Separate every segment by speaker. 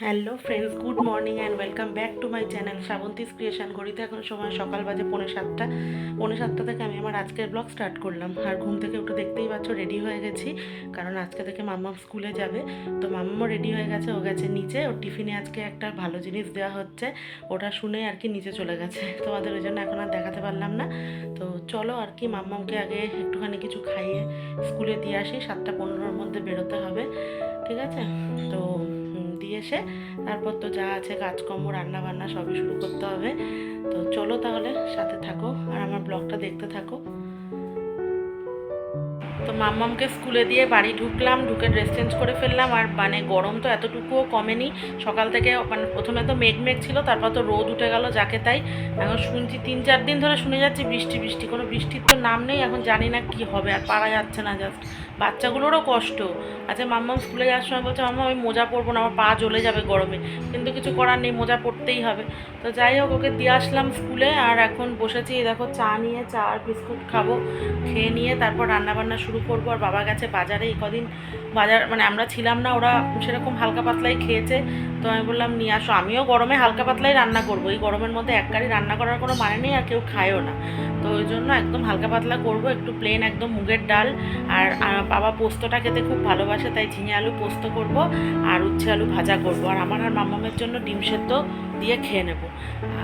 Speaker 1: Hello friends good morning and welcome back to my channel Shrabanti's creation ঘড়িতে এখন সময় সকাল বাজে পৌনে সাতটা। পৌনে সাতটা থেকে আমি আমার আজকের ব্লগ স্টার্ট করলাম। আর ঘুম থেকে উঠে দেখতেই পাচ্ছ রেডি হয়ে গেছি। কারণ আজকে থেকে মাম্মাম স্কুলে যাবে। তো মাম্মামও রেডি হয়ে গেছে, ও গেছে নিচে। ওর টিফিনে আজকে একটা ভালো জিনিস দেওয়া হচ্ছে। ওটা শুনে আর কি নিচে চলে গেছে। তোমাদের ওই জন্য এখন আর দেখাতে পারলাম না। তো চলো আর কি মাম্মামকে আগে একটুখানি কিছু খাইয়ে স্কুলে দিয়ে আসি। সাতটা পনেরোর মধ্যে বেরোতে হবে। ঠিক আছে? তো দিয়ে এসে তারপর তো যা আছে কাজকর্ম রান্না বান্না সবই শুরু করতে হবে। তো চলো তাহলে সাথে থাকো আর আমার ব্লগটা দেখতে থাকো। তো মাম্মামকে স্কুলে দিয়ে বাড়ি ঢুকলাম, ঢুকে ড্রেস চেঞ্জ করে ফেললাম। আর মানে গরম তো এতটুকুও কমেনি। সকাল থেকে মানে প্রথমে তো মেঘ মেঘ ছিল, তারপর তো রোদ উঠে গেল যাকে তাই। এখন শুনছি তিন চার দিন ধরে শুনে যাচ্ছি বৃষ্টি বৃষ্টি, কোনো বৃষ্টির তো নাম নেই। এখন জানি না কি হবে, আর পারা যাচ্ছে না জাস্ট বাচ্চাগুলোরও কষ্ট। আচ্ছা মাম্মাম স্কুলে যাওয়ার সময় বলছে, মাম্মা, আমি মোজা পরবো না, আমার পা জ্বলে যাবে গরমে। কিন্তু কিছু করার নেই, মোজা পরতেই হবে। তো যাই হোক, ওকে দিয়ে আসলাম স্কুলে। আর এখন বসেছি দেখো, চা নিয়ে, চা আর বিস্কুট খাব, খেয়ে নিয়ে তারপর রান্নাবান্না শুরু করব, আর বাবা গেছে বাজারে এই কদিন বাজার মানে আমরা ছিলাম না, ওরা সেরকম হালকা পাতলাই খেয়েছে। তো আমি বললাম, নিয়ে আসো। আমিও গরমে হালকা পাতলাই রান্না করব। এই গরমের মধ্যে এক গাড়ি রান্না করার কোনো মানে নেই, আর কেউ খায়ও না। তো ওই জন্য একদম হালকা পাতলা করব, একটু প্লেন একদম মুগের ডাল। আর আর বাবা পোস্তটা খেতে খুব ভালোবাসে, তাই ঝিঙে আলু পোস্ত করব, আর উচ্ছে আলু ভাজা করব। আর আমার আর মামামের জন্য ডিম সেদ্ধ দিয়ে খেয়ে নেব।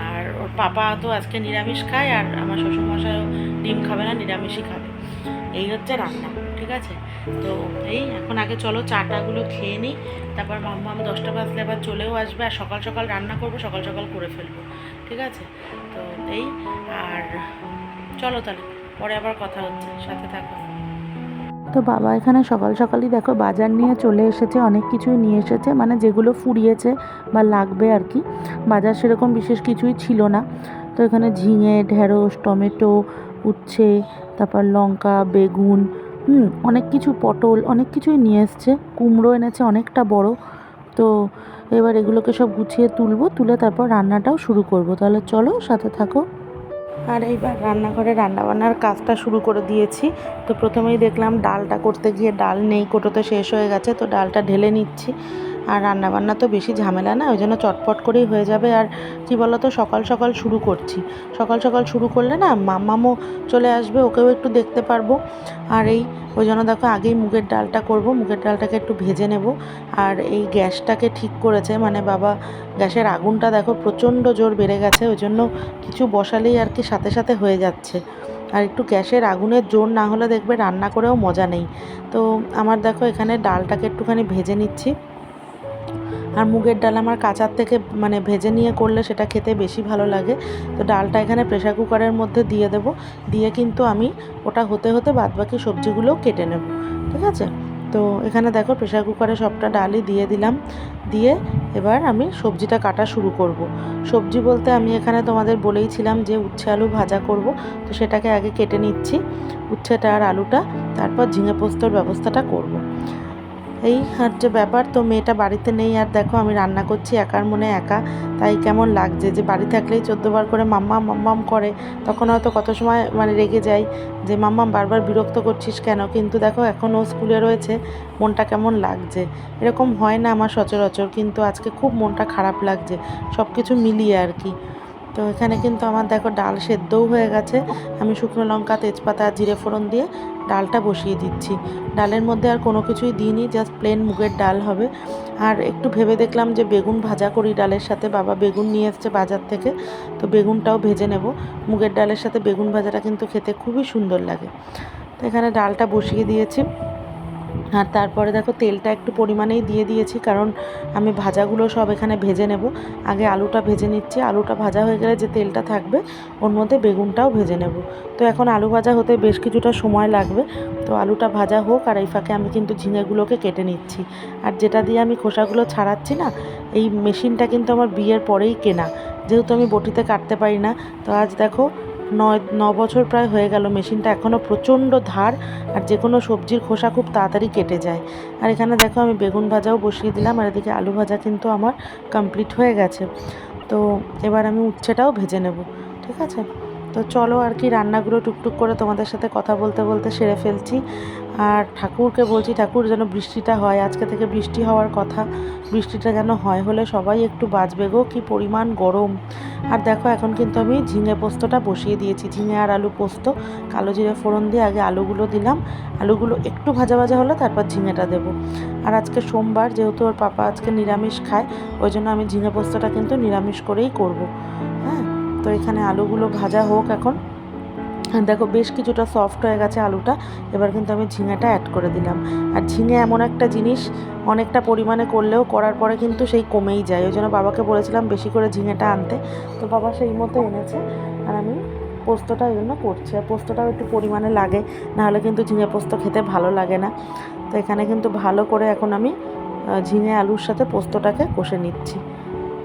Speaker 1: আর ওর পাপা তো আজকে নিরামিষ খায়, আর আমার শ্বশুরমশাইও ডিম খাবে না, নিরামিষই খাবে। এই হচ্ছে রান্না, ঠিক আছে? তো এই এখন আগে চলো চাটাগুলো খেয়ে নিই, তারপর মাম্মা আমি দশটা বাজলে আবার চলেও আসবে আর সকাল সকাল রান্না করব, সকাল সকাল করে ফেলব, ঠিক আছে? তো এই আর চলো তাহলে, পরে আবার কথা হচ্ছে, সাথে থাকো।
Speaker 2: তো বাবা এখানে সকাল সকালই দেখো বাজার নিয়ে চলে এসেছে, অনেক কিছুই নিয়ে এসেছে মানে যেগুলো ফুরিয়েছে বা লাগবে আর কি। বাজার সেরকম বিশেষ কিছুই ছিল না। তো এখানে ঝিঙে, ঢেঁড়স, টমেটো উচ্ছে, তারপর লঙ্কা, বেগুন, হুম, অনেক কিছু পটল, অনেক কিছুই নিয়ে এসছে। কুমড়ো এনেছে অনেকটা বড়। তো এবার এগুলোকে সব গুছিয়ে তুলবো, তুলে তারপর রান্নাটাও শুরু করব। তাহলে চলো সাথে থাকো।
Speaker 1: আর এইবার রান্নাঘরে রান্নাবান্নার কাজটা শুরু করে দিয়েছি। তো প্রথমেই দেখলাম ডালটা করতে গিয়ে ডাল নেই, কোটোতে শেষ হয়ে গেছে, তো ডালটা ঢেলে নিচ্ছি। আর রান্নাবান্না তো বেশি ঝামেলা না, ওই জন্য চটপট করেই হয়ে যাবে। আর কি বলতো, সকাল সকাল শুরু করছি। সকাল সকাল শুরু করলে না, মাম্মামও চলে আসবে, ওকেও একটু দেখতে পারব। আর এই, ওই জন্য দেখো, আগেই মুগের ডালটা করব, মুগের ডালটাকে একটু ভেজে নেব। আর এই গ্যাসটাকে ঠিক করেছে মানে বাবা, গ্যাসের আগুনটা দেখো প্রচণ্ড জোর বেড়ে গেছে, ওই জন্য কিছু বসালেই আর কি সাথে সাথে হয়ে যাচ্ছে। আর একটু গ্যাসের আগুনের জোর না হলে দেখবে রান্না করেও মজা নেই। তো আমার দেখো, এখানে ডালটাকে একটুখানি ভেজে নিচ্ছি। আর মুগের ডাল আমার কাঁচার থেকে মানে ভেজে নিয়ে করলে সেটা খেতে বেশি ভালো লাগে। তো ডালটা এখানে প্রেশার কুকারের মধ্যে দিয়ে দেব। দিয়ে কিন্তু আমি ওটা হতে হতে বাদবাকি সবজিগুলোও কেটে নেব। ঠিক আছে? তো এখানে দেখো প্রেশার কুকারে সবটা ডালই দিয়ে দিলাম। দিয়ে এবার আমি সবজিটা কাটা শুরু করব। সবজি বলতে আমি এখানে তোমাদের বলেইছিলাম যে উচ্ছে আলু ভাজা করব। তো সেটাকে আগে কেটে নিচ্ছি। উচ্ছেটা আর আলুটা, তারপর ঝিঙে পোস্তর ব্যবস্থাটা করব। এই হচ্ছে ব্যাপার, তো মেয়েটা বাড়িতে নেই, আর দেখো আমি রান্না করছি, একার মনে একা। তাই কেমন লাগছে যে বাড়ি থাকলেই চোদ্দোবার করে মাম্মা মাম্মাম করে, তখন হয়তো কত সময় মানে রেগে যাই যে মাম্মাম বারবার বিরক্ত করছিস কেন? কিন্তু দেখো এখন ও স্কুলে রয়েছে, মনটা কেমন লাগছে? এরকম হয় না আমার সচরাচর, কিন্তু আজকে খুব মনটা খারাপ লাগছে সব কিছু মিলিয়ে আর কি। তো এখানে কিন্তু আমার দেখো ডাল সেদ্ধও হয়ে গেছে। আমি শুকনো লঙ্কা, তেজপাতা, জিরে ফোড়ন দিয়ে ডালটা বসিয়ে দিচ্ছি। ডালের মধ্যে আর কোনো কিছুই দিইনি জাস্ট প্লেন মুগের ডাল হবে। আর একটু ভেবে দেখলাম যে বেগুন ভাজা করি ডালের সাথে। বাবা বেগুন নিয়ে এসছে বাজার থেকে, তো বেগুনটাও ভেজে নেব। মুগের ডালের সাথে বেগুন ভাজাটা কিন্তু খেতে খুবই সুন্দর লাগে। তো এখানে ডালটা বসিয়ে দিয়েছি। আর তারপরে দেখো তেলটা একটু পরিমাণেই দিয়ে দিয়েছি, কারণ আমি ভাজাগুলো সব এখানে ভেজে নেব। আগে আলুটা ভেজে নিচ্ছি, আলুটা ভাজা হয়ে গেলে যে তেলটা থাকবে, ওর মধ্যে বেগুনটাও ভেজে নেব। তো এখন আলু ভাজা হতে বেশ কিছুটা সময় লাগবে, তো আলুটা ভাজা হোক আর এই ফাঁকে আমি কিন্তু ঝিঙেগুলোকে কেটে নিচ্ছি। আর যেটা দিয়ে আমি খোসাগুলো ছাড়াচ্ছি না, এই মেশিনটা কিন্তু আমার বিয়ের পরেই কেনা, যেহেতু আমি বটিতে কাটতে পারি না। তো আজ দেখো নয়, ন বছর প্রায় হয়ে গেল মেশিনটা এখনও প্রচণ্ড ধার আর যে কোনো সবজির খোসা খুব তাড়াতাড়ি কেটে যায়। আর এখানে দেখো আমি বেগুন ভাজাও বসিয়ে দিলাম আর এদিকে আলু ভাজা কিন্তু আমার কমপ্লিট হয়ে গেছে। তো এবার আমি উচ্ছেটাও ভেজে নেব, ঠিক আছে? তো চলো আর কি রান্নাগুলো টুকটুক করে তোমাদের সাথে কথা বলতে বলতে সেরে ফেলছি। আর ঠাকুরকে বলছি, ঠাকুর, যেন বৃষ্টিটা হয়, আজকে থেকে বৃষ্টি হওয়ার কথা। বৃষ্টিটা যেন হয় হলে সবাই একটু বাঁচবে গো, কী পরিমাণ গরম। আর দেখো, এখন কিন্তু আমি ঝিঙে পোস্তটা বসিয়ে দিয়েছি, ঝিঙে আর আলু পোস্ত। কালো জিরে ফোড়ন দিয়ে আগে আলুগুলো দিলাম। আলুগুলো একটু ভাজা ভাজা হলে তারপর ঝিঙেটা দেবো। আর আজকে সোমবার, যেহেতু ওর পাপা আজকে নিরামিষ খায়, ওই জন্য আমি ঝিঙে পোস্তটা কিন্তু নিরামিষ করেই করব। হ্যাঁ তো এখানে আলুগুলো ভাজা হোক এখন। দেখো, বেশ কিছুটা সফট হয়ে গেছে আলুটা। এবার কিন্তু আমি ঝিঙেটা অ্যাড করে দিলাম। আর ঝিঙে এমন একটা জিনিস, অনেকটা পরিমাণে করলেও করার পরে কিন্তু সেই কমেই যায়। ওই জন্য বাবাকে বলেছিলাম বেশি করে ঝিঙেটা আনতে। তো বাবা সেই মতো এনেছে। আর আমি পোস্তটা এই জন্য করছি। আর পোস্তটাও একটু পরিমাণে লাগে, নাহলে কিন্তু ঝিঙে পোস্ত খেতে ভালো লাগে না। তো এখানে কিন্তু ভালো করে এখন আমি ঝিঙে আলুর সাথে পোস্তটাকে কষে নিচ্ছি।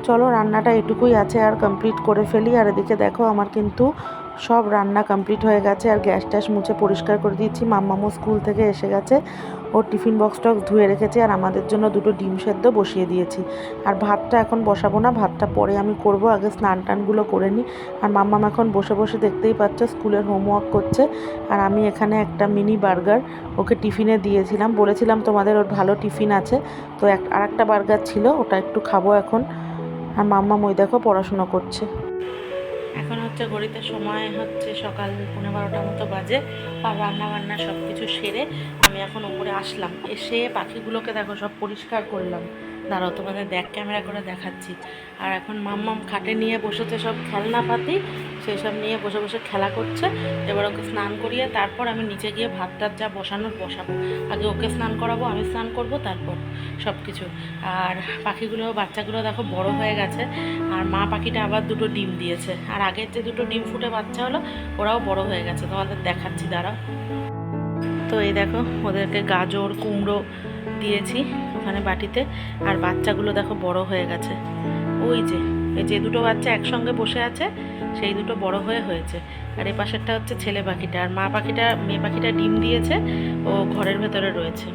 Speaker 1: চলো রান্নাটা এটুকুই আছে আর কমপ্লিট করে ফেলি। আর এদিকে দেখো আমার কিন্তু সব রান্না কমপ্লিট হয়ে গেছে আর গ্যাস ট্যাস মুছে পরিষ্কার করে দিয়েছি। মাম্মামও স্কুল থেকে এসে গেছে। ওর টিফিন বক্স টক্স ধুয়ে রেখেছি আর আমাদের জন্য দুটো ডিম সেদ্ধ বসিয়ে দিয়েছি। আর ভাতটা এখন বসাবো না, ভাতটা পরে আমি করব। আগে স্নান টানগুলো করে নিই। আর মাম্মাম এখন বসে বসে দেখতেই পাচ্ছ স্কুলের হোমওয়ার্ক করছে। আর আমি এখানে একটা মিনি বার্গার ওকে টিফিনে দিয়েছিলাম। বলেছিলাম তোমাদের ওর ভালো টিফিন আছে। তো এক আর একটা বার্গার ছিল, ওটা একটু খাব এখন। আর মাম্মা মই দেখো পড়াশোনা করছে। এখন হচ্ছে ঘড়িতে সময় হচ্ছে সকাল পনেরো বারোটার মতো বাজে, আর রান্না বান্না সব কিছু সেরে আমি এখন উপরে আসলাম। এসে পাখিগুলোকে দেখো সব পরিষ্কার করলাম। দাঁড়াও, তোমাদের ব্যাক ক্যামেরা করে দেখাচ্ছি। আর এখন মাম্মাম খাটে নিয়ে বসেছে সব খেলনা পাতি সেই সব নিয়ে বসে বসে খেলা করছে। এবার ওকে স্নান করিয়ে তারপর আমি নিচে গিয়ে ভাত টাত যা বসানোর বসাবো। আগে ওকে স্নান করাবো, আমি স্নান করব, তারপর সব কিছু আর পাখিগুলো, বাচ্চাগুলো দেখো বড় হয়ে গেছে। আর মা পাখিটা আবার দুটো ডিম দিয়েছে। আর আগের যে দুটো ডিম ফুটে বাচ্চা হলো, ওরাও বড় হয়ে গেছে। তোমাদের দেখাচ্ছি, দাঁড়াও। তো এই দেখো, ওদেরকে গাজর, কুমড়ো দিয়েছি। ওখানে বাটিতে, আর বাচ্চাগুলো দেখো বড় হয়ে গেছে। ওই যে, এই যে দুটো বাচ্চা একসঙ্গে বসে আছে, সেই দুটো বড় হয়ে হয়েছে। আর এই পাশেরটা হচ্ছে ছেলে পাখিটা, আর মা পাখিটা, মেয়ে পাখিটা ডিম দিয়েছে, ও ঘরের ভেতরে রয়েছে।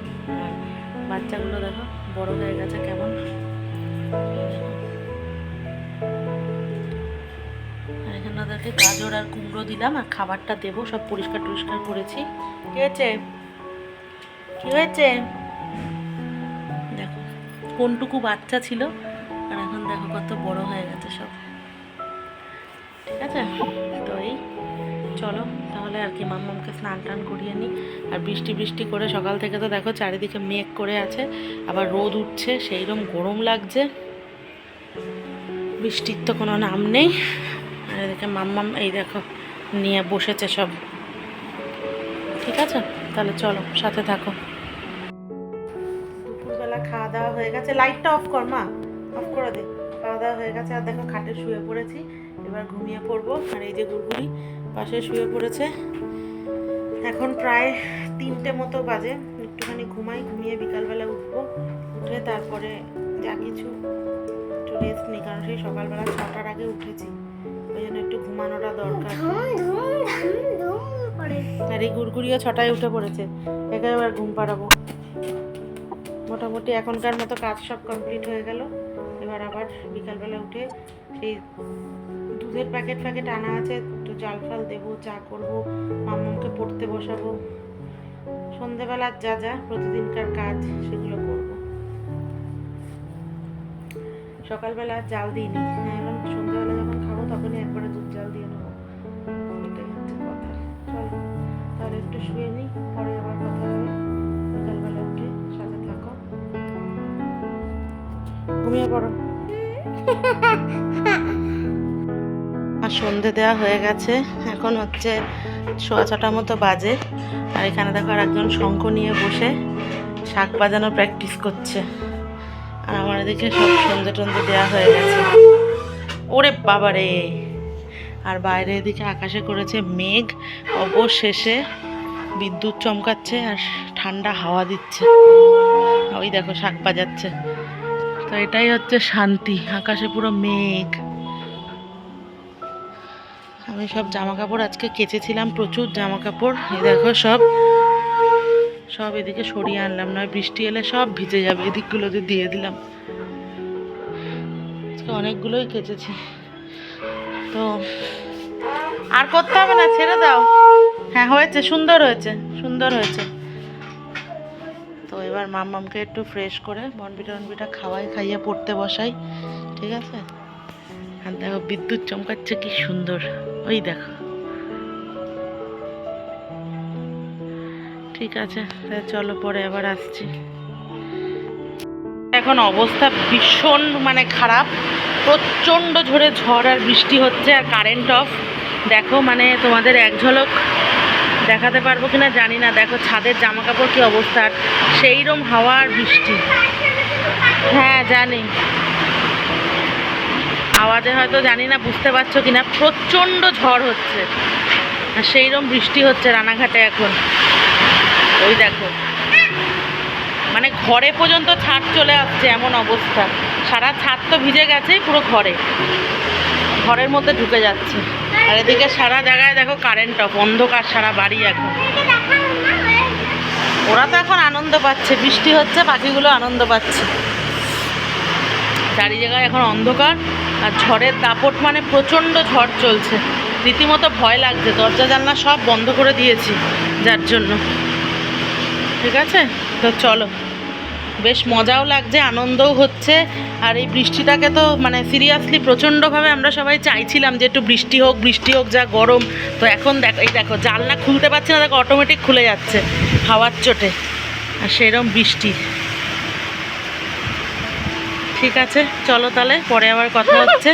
Speaker 1: বাচ্চাগুলো দেখো বড় হয়ে গেছে কেমন। ওদেরকে গাজর আর কুমড়ো দিলাম, আর খাবারটা দেবো, সব পরিষ্কার টরিষ্কার করেছি। কি হয়েছে? কি হয়েছে? কোনটুকু বাচ্চা ছিল? আর এখন দেখো কত বড় হয়ে গেছে সব। ঠিক আছে? তো এই, চলো, তাহলে আর কি মাম্মামকে স্নান টান করিয়ে নিই। আর বৃষ্টি বৃষ্টি করে সকাল থেকে তো দেখো চারিদিকে মেঘ করে আছে, আবার রোদ উঠছে সেই রকম গরম লাগছে। বৃষ্টির তো কোনো নাম নেই। আর এদিকে মাম্মাম, এই দেখো, নিয়ে বসেছে সব। ঠিক আছে? তাহলে চলো, সাথে থাকো। খাওয়া দাওয়া হয়ে গেছে। লাইটটা অফ কর মা। অফ করে দে। খাওয়া দাওয়া হয়ে গেছে। আর দেখো খাটে শুয়ে পড়েছি। এবার ঘুমিয়ে পড়ব। আর এই যে গুড়গুড়ি পাশে শুয়ে পড়েছে। এখন প্রায় তিনটে মতো বাজে। একটুখানি ঘুমাই ঘুমিয়ে বিকালবেলা উঠবো। উঠে তারপরে যা কিছু একটু রেস্ট নিই। কারণ সেই সকালবেলা ছটার আগে উঠেছি। ওই জন্য একটু ঘুমানোটা দরকার। আর এই গুড়গুড়িও ছটায় উঠে পড়েছে। একে এবার ঘুম পাড়াবো। মোটামুটি এখনকার মতো কাজ সব কমপ্লিট হয়ে গেল। এবার আবার বিকালবেলা উঠে সেই দুধের প্যাকেট প্যাকেট আনা আছে একটু জাল ফাল দেবো, চা করব মাম্মামকে পড়তে বসাবো। সন্ধেবেলার যা যা প্রতিদিনকার কাজ সেগুলো করব। সকালবেলা জাল দিইনি হ্যাঁ এখন সন্ধ্যাবেলা যখন খাব তখনই একবারে দুধ জাল দিয়ে নেব। এটাই হচ্ছে কথা। চলো, তাহলে একটু শুয়ে নিই পরে আবার কথা ঘুমিয়ে পড়ো। আর সন্ধে দেওয়া হয়ে গেছে। এখন হচ্ছে সোয়া ছটার মতো বাজে। আর এখানে দেখো আর একজন শঙ্খ নিয়ে বসে শাক বাজানো প্র্যাকটিস করছে। আর আমার এদিকে সব সন্ধে টন্ধে দেওয়া হয়ে গেছে। ওরে বাবারে! আর বাইরে এদিকে আকাশে করেছে মেঘ। অবশেষে বিদ্যুৎ চমকাচ্ছে আর ঠান্ডা হাওয়া দিচ্ছে। ওই দেখো শাক বাজাচ্ছে। তো এটাই হচ্ছে শান্তি। আকাশে পুরো মেঘ। আমি সব জামা কাপড় আজকে কেচেছিলাম, প্রচুর জামা কাপড় দেখো সব। সব এদিকে সরিয়ে আনলাম, নয় বৃষ্টি এলে সব ভিজে যাবে, এদিকগুলোতে দিয়ে দিলাম। আজকে অনেকগুলোই কেচেছি। তো আর করতে হবে না, ছেড়ে দাও। হ্যাঁ হয়েছে, সুন্দর হয়েছে সুন্দর হয়েছে। তো এবার মাম্মামকে একটু ফ্রেশ করে বনবিটা বনবিটা খাওয়াই, খাইয়ে পড়তে বসাই, ঠিক আছে? আর দেখো বিদ্যুৎ চমকাচ্ছে, কি সুন্দর। ওই দেখো। ঠিক আছে চলো পরে আবার আসছি। এখন অবস্থা ভীষণ মানে খারাপ। প্রচণ্ড ঝড়ে ঝড় আর বৃষ্টি হচ্ছে আর কারেন্ট অফ দেখো মানে তোমাদের এক ঝলক দেখাতে পারব কিনা জানি না। দেখো ছাদের জামা কাপড় কি অবস্থা। আর সেইরম হাওয়া আর বৃষ্টি। হ্যাঁ জানি। আওয়াজে হয়তো জানি না, বুঝতে পারছ কিনা। প্রচণ্ড ঝড় হচ্ছে। আর সেইরম বৃষ্টি হচ্ছে রানাঘাটে এখন। ওই দেখো। মানে ঘরে পর্যন্ত ছাদ চলে আসছে, এমন অবস্থা। সারা ছাদ তো ভিজে গেছে পুরো ঘরে। ঘরের মধ্যে ঢুকে যাচ্ছে। আর এদিকে সারা জায়গায় দেখো কারেন্ট অফ অন্ধকার সারা বাড়ি এখন। ওরা তো এখন আনন্দ পাচ্ছে, বৃষ্টি হচ্ছে, পাখিগুলো আনন্দ পাচ্ছে। চারি জায়গায় এখন অন্ধকার, আর ঝড়ের দাপট মানে প্রচণ্ড ঝড় চলছে। রীতিমতো ভয় লাগছে, দরজা জানলা সব বন্ধ করে দিয়েছি, যার জন্য। ঠিক আছে? তো চলো। বেশ মজাও লাগছে, আনন্দও হচ্ছে। আর এই বৃষ্টিটাকে তো মানে সিরিয়াসলি প্রচণ্ডভাবে আমরা সবাই চাইছিলাম যে একটু বৃষ্টি হোক বৃষ্টি হোক, যা গরম। তো এখন দেখো, এই দেখো, জানলা খুলতে পারছি না, দেখো অটোমেটিক খুলে যাচ্ছে হাওয়ার চোটে। আর সেরম বৃষ্টি। ঠিক আছে, চলো তাহলে, পরে আবার কথা হচ্ছে।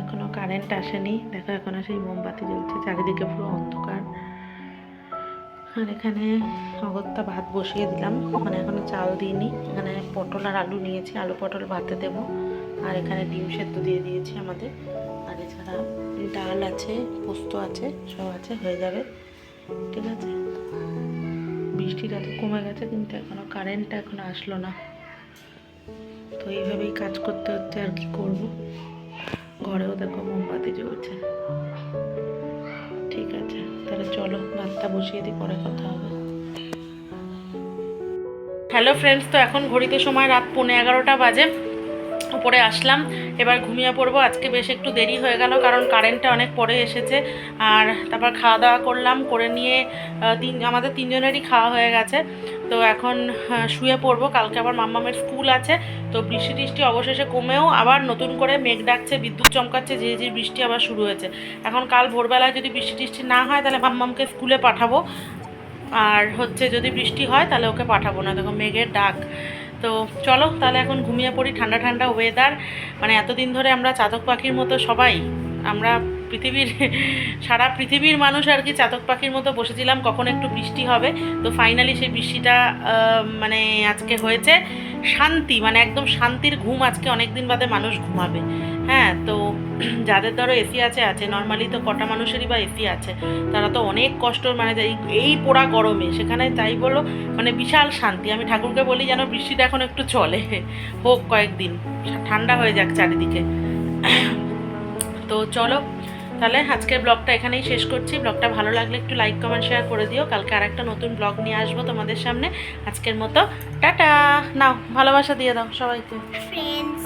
Speaker 1: এখনও কারেন্ট আসেনি, দেখো, এখনও সেই মোমবাতি জ্বলছে, চারিদিকে পুরো অন্ধকার। আর এখানে অগত্যা ভাত বসিয়ে দিলাম। মানে এখনও চাল দিইনি। এখানে পটল আর আলু নিয়েছি। আলু, পটল, ভাতে দেবো। আর এখানে ডিম সেদ্ধ দিয়ে দিয়েছি আমাদের। আর এছাড়া ডাল আছে, পোস্ত আছে, সব আছে, হয়ে যাবে। ঠিক আছে? বৃষ্টিটা তো কমে গেছে, কিন্তু এখনও কারেন্টটা এখনও আসলো না। তো এইভাবেই কাজ করতে হচ্ছে আর কি করব। ঘরেও দেখো মোমবাতি জ্বলছে। তাহলে চলো, ভাতটা বসিয়ে দিই, পরে কথা হবে। হ্যালো ফ্রেন্ডস তো এখন ঘড়িতে সময় রাত পৌনে এগারোটা বাজে। উপরে আসলাম, এবার ঘুমিয়ে পড়ব। আজকে বেশ একটু দেরি হয়ে গেল, কারণ কারেন্টটা অনেক পরে এসেছে। আর তারপর খাওয়া দাওয়া করলাম, করে নিয়ে তিন, আমাদের তিনজনেরই খাওয়া হয়ে গেছে। তো এখন শুয়ে পড়ব। কালকে আবার মাম্মামের স্কুল আছে, তো বৃষ্টি টিষ্টি অবশেষে কমেও আবার নতুন করে মেঘ ডাকছে, বিদ্যুৎ চমকাচ্ছে, যে যে বৃষ্টি আবার শুরু হয়েছে। এখন কাল ভোরবেলায় যদি বৃষ্টি টিষ্টি না হয়, তাহলে মাম্মামকে স্কুলে পাঠাবো। আর হচ্ছে যদি বৃষ্টি হয়, তাহলে ওকে পাঠাবো না। দেখো, মেঘের ডাক। তো চলো, তাহলে এখন ঘুমিয়ে পড়ি। ঠান্ডা ঠান্ডা ওয়েদার মানে এতদিন ধরে আমরা চাতক পাখির মতো সবাই। আমরা পৃথিবীর, সারা পৃথিবীর মানুষ আর কি চাতক পাখির মতো বসেছিলাম, কখন একটু বৃষ্টি হবে। তো ফাইনালি সেই বৃষ্টিটা মানে আজকে হয়েছে শান্তি মানে একদম শান্তির ঘুম আজকে অনেক দিন বাদে মানুষ ঘুমাবে। হ্যাঁ তো যাদের ধরো এসি আছে আছে। নর্মালি তো কটা মানুষেরই বা এসি আছে। তারা তো অনেক কষ্ট মানে এই এই পোড়া গরমে। সেখানে তাই বলো মানে বিশাল শান্তি। আমি ঠাকুরকে বলি যেন বৃষ্টিটা এখন একটু চলে। হোক কয়েকদিন, ঠান্ডা হয়ে যাক চারিদিকে। তো চলো তাহলে আজকের ব্লগটা এখানেই শেষ করছি। ব্লগটা ভালো লাগলে একটু লাইক কমেন্ট শেয়ার করে দিও। কালকে আরেকটা নতুন ব্লগ নিয়ে আসব তোমাদের সামনে। আজকের মতো টাটা। নাও ভালোবাসা দিয়ে দাও সবাইকে।
Speaker 3: ফ্রেন্ডস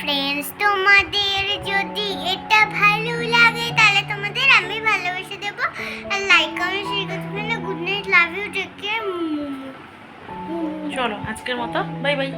Speaker 3: ফ্রেন্ডস তোমাদের যদি এটা ভালো লাগে তাহলে তোমাদের আমি ভালোবেসে দেবো। আর লাইক কমেন্ট শেয়ার করতে না good night love you take care
Speaker 1: চলো আজকের মতো। Bye bye